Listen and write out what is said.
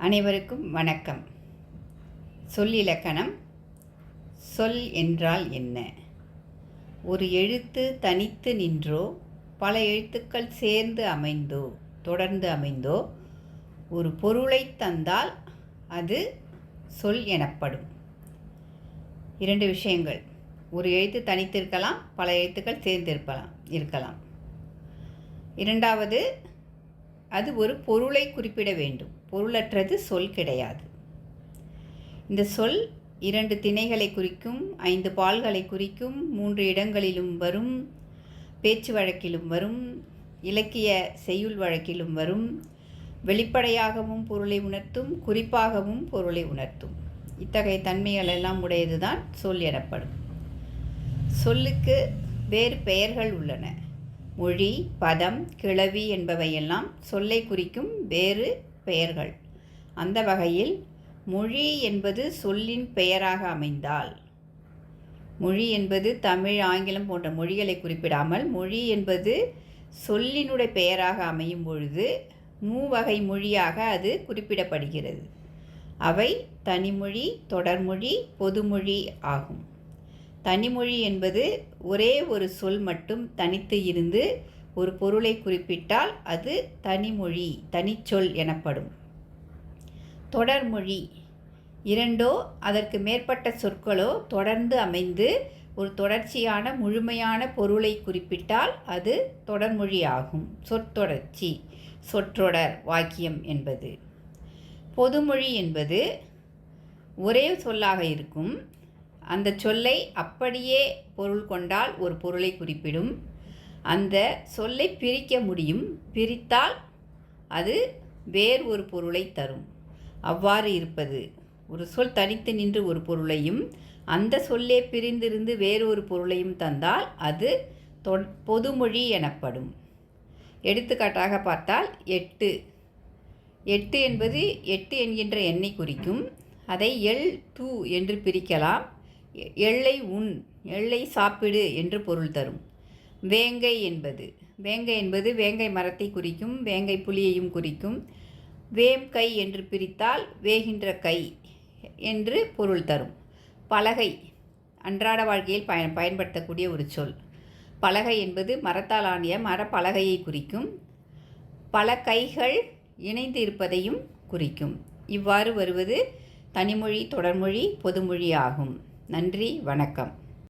அனைவருக்கும் வணக்கம். சொல்லிலக்கணம் சொல் என்றால் என்ன? ஒரு எழுத்து தனித்து நின்றோ பல எழுத்துக்கள் சேர்ந்து அமைந்தோ தொடர்ந்து அமைந்தோ ஒரு பொருளை தந்தால் அது சொல் எனப்படும். இரண்டு விஷயங்கள். ஒரு எழுத்து தனித்து இருக்கலாம் பல எழுத்துக்கள் சேர்ந்து இருக்கலாம். இருக்கலாம் இரண்டாவது அது ஒரு பொருளை குறிப்பிட வேண்டும். பொருளற்றது சொல் கிடையாது. இந்த சொல் இரண்டு திணைகளை குறிக்கும் ஐந்து பால்களை குறிக்கும் மூன்று இடங்களிலும் வரும் பேச்சு வழக்கிலும் வரும் இலக்கிய செய்யுள் வழக்கிலும் வரும் வெளிப்படையாகவும் பொருளை உணர்த்தும் குறிப்பாகவும் பொருளை உணர்த்தும். இத்தகைய தன்மைகள் எல்லாம் உடையதுதான் சொல் எனப்படும். சொல்லுக்கு வேறு பெயர்கள் உள்ளன. மொழி பதம் கிளவி என்பவையெல்லாம் சொல்லை குறிக்கும் வேறு பெயர்கள். அந்த வகையில் மொழி என்பது சொல்லின் பெயராக அமைந்தால். மொழி என்பது தமிழ் ஆங்கிலம் போன்ற மொழிகளை குறிப்பிடாமல் மொழி என்பது சொல்லினுடைய பெயராக அமையும் பொழுது மூவகை மொழியாக அது குறிப்பிடப்படுகிறது. அவை தனிமொழி தொடர்மொழி பொதுமொழி ஆகும். தனிமொழி என்பது ஒரே ஒரு சொல் மட்டும் தனித்து இருந்து ஒரு பொருளை குறிப்பிட்டால் அது தனிமொழி தனிச்சொல் எனப்படும். தொடர்மொழி. இரண்டோ அதற்கு மேற்பட்ட சொற்களோ தொடர்ந்து அமைந்து ஒரு தொடர்ச்சியான முழுமையான பொருளை குறிப்பிட்டால் அது தொடர்மொழி ஆகும் சொற்றொடர்ச்சி. சொற்றொடர் வாக்கியம் என்பது. பொதுமொழி என்பது ஒரே சொல்லாக இருக்கும். அந்த சொல்லை அப்படியே பொருள் கொண்டால் ஒரு பொருளை குறிப்பிடும். அந்த சொல்லை பிரிக்க முடியும். பிரித்தால் அது வேறு ஒரு பொருளை தரும். அவ்வாறு இருப்பது. ஒரு சொல் தனித்து நின்று ஒரு பொருளையும் அந்த சொல்லே பிரிந்திருந்து வேறு ஒரு பொருளையும் தந்தால் அது தொ பொதுமொழி எனப்படும். எடுத்துக்காட்டாக பார்த்தால் எட்டு. எட்டு என்பது எட்டு என்கின்ற எண்ணை குறிக்கும். அதை எள் தூ என்று பிரிக்கலாம். எள்ளை உண் எள்ளை சாப்பிடு என்று பொருள் தரும். வேங்கை என்பது. வேங்கை என்பது வேங்கை மரத்தை குறிக்கும் வேங்கை புலியையும் குறிக்கும். வேம் கை என்று பிரித்தால் வேகின்ற கை என்று பொருள் தரும். பலகை அன்றாட வாழ்க்கையில் பயன் பயன்படுத்தக்கூடிய ஒரு சொல். பலகை என்பது மரத்தால் ஆனிய மரப்பலகையை குறிக்கும். பல கைகள் இணைந்து இருப்பதையும் குறிக்கும். இவ்வாறு வருவது தனிமொழி தொடர்மொழி பொதுமொழி ஆகும். நன்றி வணக்கம்.